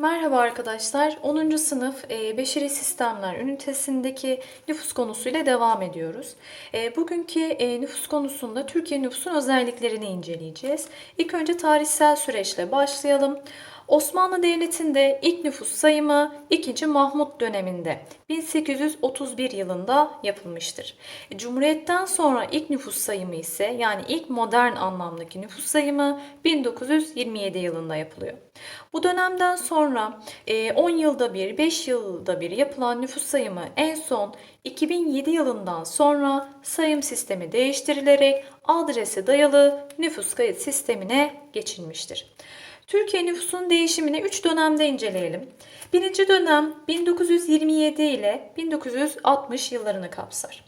Merhaba arkadaşlar. 10. sınıf e, Beşeri Sistemler ünitesindeki nüfus konusuyla devam ediyoruz. E, bugünkü e, nüfus konusunda Türkiye nüfusun özelliklerini inceleyeceğiz. İlk önce tarihsel süreçle başlayalım. Osmanlı Devleti'nde ilk nüfus sayımı 2. Mahmut döneminde 1831 yılında yapılmıştır. E, Cumhuriyetten sonra ilk nüfus sayımı ise yani ilk modern anlamdaki nüfus sayımı 1927 yılında yapılıyor. Bu dönemden sonra e, 10 yılda bir, 5 yılda bir yapılan nüfus sayımı en son 2007 yılından sonra sayım sistemi değiştirilerek adrese dayalı nüfus kayıt sistemine geçilmiştir. Türkiye nüfusunun değişimini 3 dönemde inceleyelim. Birinci dönem 1927 ile 1960 yıllarını kapsar.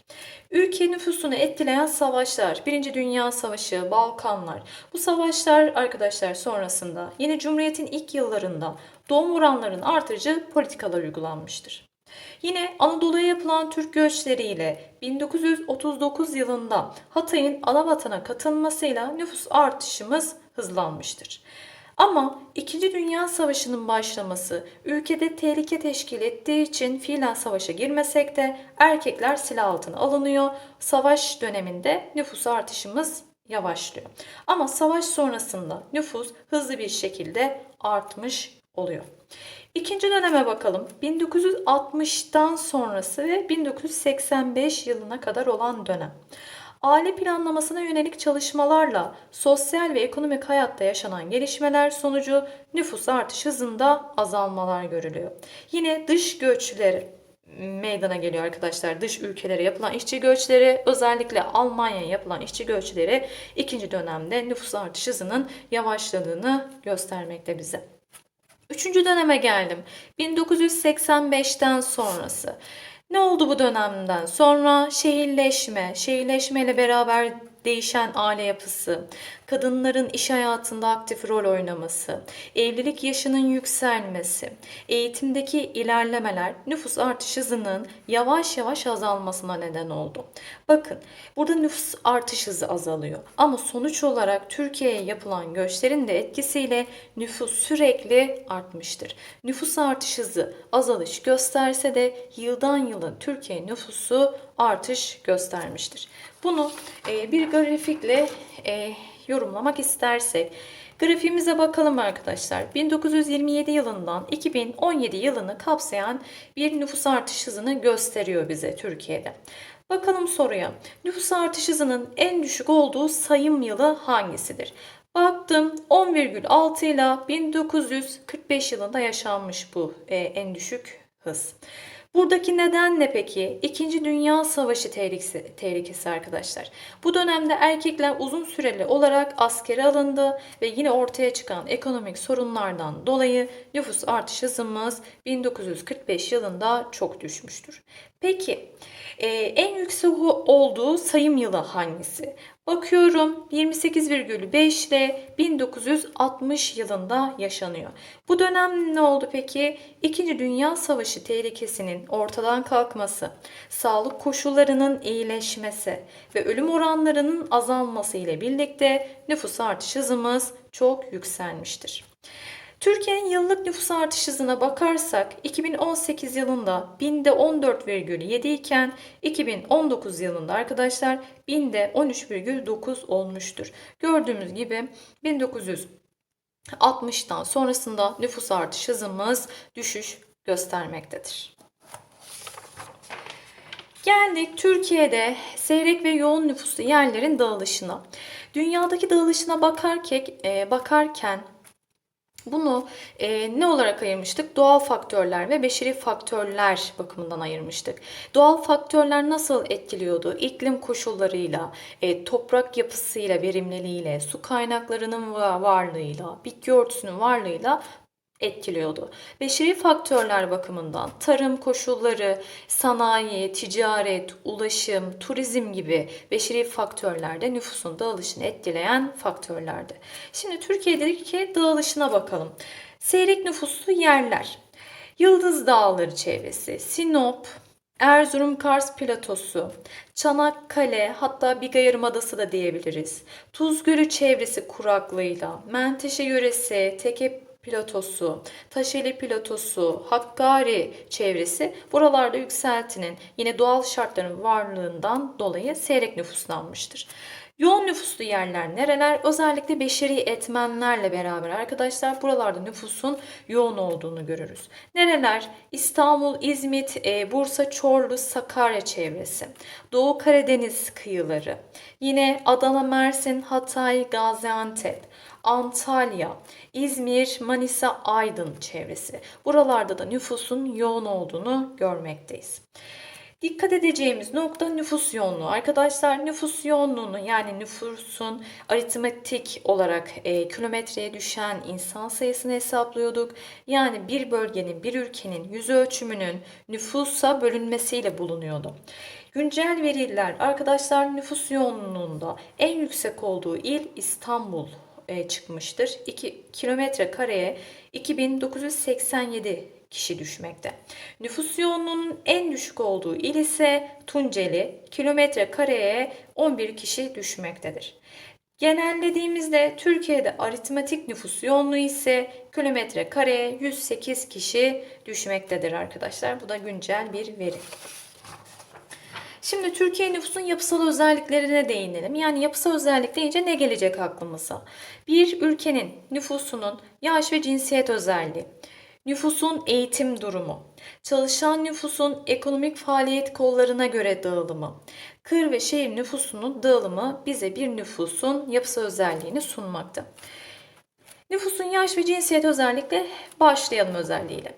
Ülke nüfusunu etkileyen savaşlar, Birinci Dünya Savaşı, Balkanlar. Bu savaşlar arkadaşlar sonrasında yeni Cumhuriyet'in ilk yıllarında doğum oranlarının artırıcı politikalar uygulanmıştır. Yine Anadolu'ya yapılan Türk göçleriyle 1939 yılında Hatay'ın Alavatana katılmasıyla nüfus artışımız hızlanmıştır. Ama İkinci Dünya Savaşı'nın başlaması ülkede tehlike teşkil ettiği için fiilen savaşa girmesek de erkekler silah altına alınıyor. Savaş döneminde nüfus artışımız yavaşlıyor. Ama savaş sonrasında nüfus hızlı bir şekilde artmış oluyor. İkinci döneme bakalım. 1960'tan sonrası ve 1985 yılına kadar olan dönem. Aile planlamasına yönelik çalışmalarla sosyal ve ekonomik hayatta yaşanan gelişmeler sonucu nüfus artış hızında azalmalar görülüyor. Yine dış göçleri meydana geliyor arkadaşlar. Dış ülkelere yapılan işçi göçleri, özellikle Almanya'ya yapılan işçi göçleri ikinci dönemde nüfus artış hızının yavaşladığını göstermekte bize. Üçüncü döneme geldim. 1985'ten sonrası. Ne oldu bu dönemden sonra? Şehirleşme, şehirleşmeyle beraber değişen aile yapısı, kadınların iş hayatında aktif rol oynaması, evlilik yaşının yükselmesi, eğitimdeki ilerlemeler nüfus artış hızının yavaş yavaş azalmasına neden oldu. Bakın burada nüfus artış hızı azalıyor ama sonuç olarak Türkiye'ye yapılan göçlerin de etkisiyle nüfus sürekli artmıştır. Nüfus artış hızı azalış gösterse de yıldan yıla Türkiye nüfusu artış göstermiştir. Bunu e, bir grafikle e, yorumlamak istersek grafiğimize bakalım arkadaşlar. 1927 yılından 2017 yılını kapsayan bir nüfus artış hızını gösteriyor bize Türkiye'de. Bakalım soruya. Nüfus artış hızının en düşük olduğu sayım yılı hangisidir? Baktım 10,6 ile 1945 yılında yaşanmış bu e, en düşük hız. Buradaki neden ne peki? İkinci Dünya Savaşı tehlikesi, tehlikesi arkadaşlar. Bu dönemde erkekler uzun süreli olarak askere alındı ve yine ortaya çıkan ekonomik sorunlardan dolayı nüfus artış hızımız 1945 yılında çok düşmüştür. Peki e, en yüksek olduğu sayım yılı hangisi? Bakıyorum 28,5 ile 1960 yılında yaşanıyor. Bu dönem ne oldu peki? İkinci Dünya Savaşı tehlikesinin ortadan kalkması, sağlık koşullarının iyileşmesi ve ölüm oranlarının azalması ile birlikte nüfus artış hızımız çok yükselmiştir. Türkiye'nin yıllık nüfus artış hızına bakarsak 2018 yılında binde 14,7 iken 2019 yılında arkadaşlar binde 13,9 olmuştur. Gördüğümüz gibi 1960'tan sonrasında nüfus artış hızımız düşüş göstermektedir. Geldik Türkiye'de seyrek ve yoğun nüfuslu yerlerin dağılışına. Dünyadaki dağılışına bakarken, e, bakarken bunu e, ne olarak ayırmıştık? Doğal faktörler ve beşeri faktörler bakımından ayırmıştık. Doğal faktörler nasıl etkiliyordu? İklim koşullarıyla, e, toprak yapısıyla, verimliliğiyle, su kaynaklarının varlığıyla, bitki örtüsünün varlığıyla etkiliyordu. Beşeri faktörler bakımından tarım koşulları, sanayi, ticaret, ulaşım, turizm gibi beşeri faktörler de nüfusun dağılışını etkileyen faktörlerdi. Şimdi Türkiye'deki dağılışına bakalım. Seyrek nüfuslu yerler. Yıldız Dağları çevresi, Sinop, Erzurum Kars Platosu, Çanakkale hatta Biga Yarımadası da diyebiliriz. Tuz Gölü çevresi kuraklığıyla, Menteşe yöresi, Teke platosu, Taşeli platosu, Hakkari çevresi buralarda yükseltinin yine doğal şartların varlığından dolayı seyrek nüfuslanmıştır. Yoğun nüfuslu yerler nereler? Özellikle beşeri etmenlerle beraber arkadaşlar buralarda nüfusun yoğun olduğunu görürüz. Nereler? İstanbul, İzmit, e, Bursa, Çorlu, Sakarya çevresi. Doğu Karadeniz kıyıları. Yine Adana, Mersin, Hatay, Gaziantep. Antalya, İzmir, Manisa, Aydın çevresi. Buralarda da nüfusun yoğun olduğunu görmekteyiz. Dikkat edeceğimiz nokta nüfus yoğunluğu. Arkadaşlar nüfus yoğunluğunu yani nüfusun aritmetik olarak e, kilometreye düşen insan sayısını hesaplıyorduk. Yani bir bölgenin, bir ülkenin yüz ölçümünün nüfusa bölünmesiyle bulunuyordu. Güncel veriler arkadaşlar nüfus yoğunluğunda en yüksek olduğu il İstanbul çıkmıştır. 2 kilometre kareye 2987 kişi düşmekte. Nüfus yoğunluğunun en düşük olduğu il ise Tunceli, kilometre kareye 11 kişi düşmektedir. Genellediğimizde Türkiye'de aritmetik nüfus yoğunluğu ise kilometre kareye 108 kişi düşmektedir arkadaşlar. Bu da güncel bir veri. Şimdi Türkiye nüfusun yapısal özelliklerine değinelim. Yani yapısal özellik deyince ne gelecek aklımıza? Bir ülkenin nüfusunun yaş ve cinsiyet özelliği, nüfusun eğitim durumu, çalışan nüfusun ekonomik faaliyet kollarına göre dağılımı, kır ve şehir nüfusunun dağılımı bize bir nüfusun yapısal özelliğini sunmakta. Nüfusun yaş ve cinsiyet özellikle başlayalım özelliğiyle.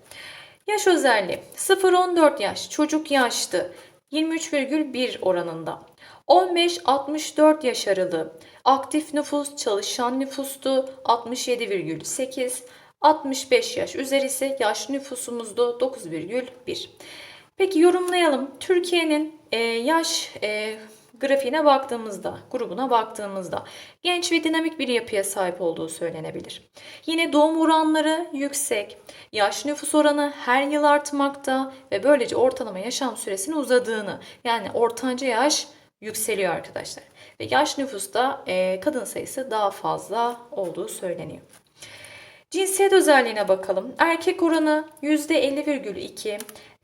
Yaş özelliği 0-14 yaş çocuk yaştı 23,1 oranında. 15-64 yaş aralığı aktif nüfus çalışan nüfustu 67,8 65 yaş üzeri ise yaş nüfusumuzdu 9,1. Peki yorumlayalım. Türkiye'nin e, yaş e, grafiğine baktığımızda, grubuna baktığımızda genç ve dinamik bir yapıya sahip olduğu söylenebilir. Yine doğum oranları yüksek, yaş nüfus oranı her yıl artmakta ve böylece ortalama yaşam süresinin uzadığını yani ortanca yaş yükseliyor arkadaşlar. Ve yaş nüfusta e, kadın sayısı daha fazla olduğu söyleniyor. Cinsiyet özelliğine bakalım. Erkek oranı %50,2,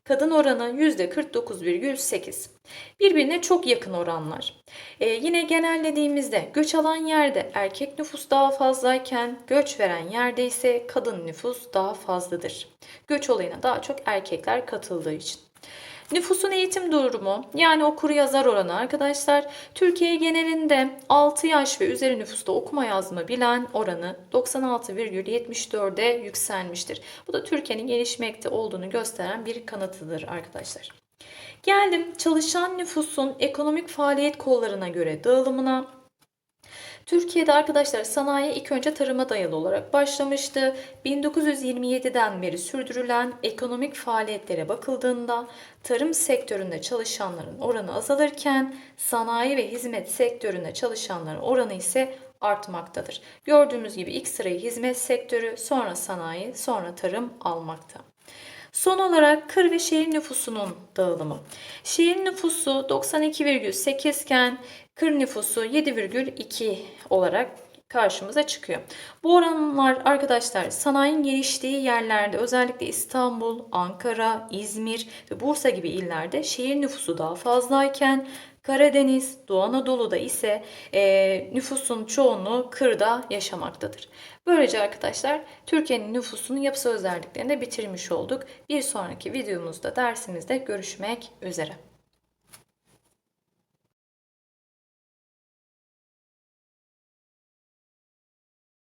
kadın oranı %49,8. Birbirine çok yakın oranlar. Ee, yine genellediğimizde göç alan yerde erkek nüfus daha fazlayken göç veren yerde ise kadın nüfus daha fazladır. Göç olayına daha çok erkekler katıldığı için. Nüfusun eğitim durumu yani okur yazar oranı arkadaşlar Türkiye genelinde 6 yaş ve üzeri nüfusta okuma yazma bilen oranı 96,74'e yükselmiştir. Bu da Türkiye'nin gelişmekte olduğunu gösteren bir kanıtıdır arkadaşlar. Geldim çalışan nüfusun ekonomik faaliyet kollarına göre dağılımına. Türkiye'de arkadaşlar sanayi ilk önce tarıma dayalı olarak başlamıştı. 1927'den beri sürdürülen ekonomik faaliyetlere bakıldığında tarım sektöründe çalışanların oranı azalırken sanayi ve hizmet sektöründe çalışanların oranı ise artmaktadır. Gördüğümüz gibi ilk sırayı hizmet sektörü, sonra sanayi, sonra tarım almakta. Son olarak kır ve şehir nüfusunun dağılımı. Şehir nüfusu 92,8 iken kır nüfusu 7,2 olarak karşımıza çıkıyor. Bu oranlar arkadaşlar sanayinin geliştiği yerlerde özellikle İstanbul, Ankara, İzmir ve Bursa gibi illerde şehir nüfusu daha fazlayken Karadeniz, Doğu Anadolu'da ise e, nüfusun çoğunluğu kırda yaşamaktadır. Böylece arkadaşlar Türkiye'nin nüfusunun yapısal özelliklerini bitirmiş olduk. Bir sonraki videomuzda dersimizde görüşmek üzere.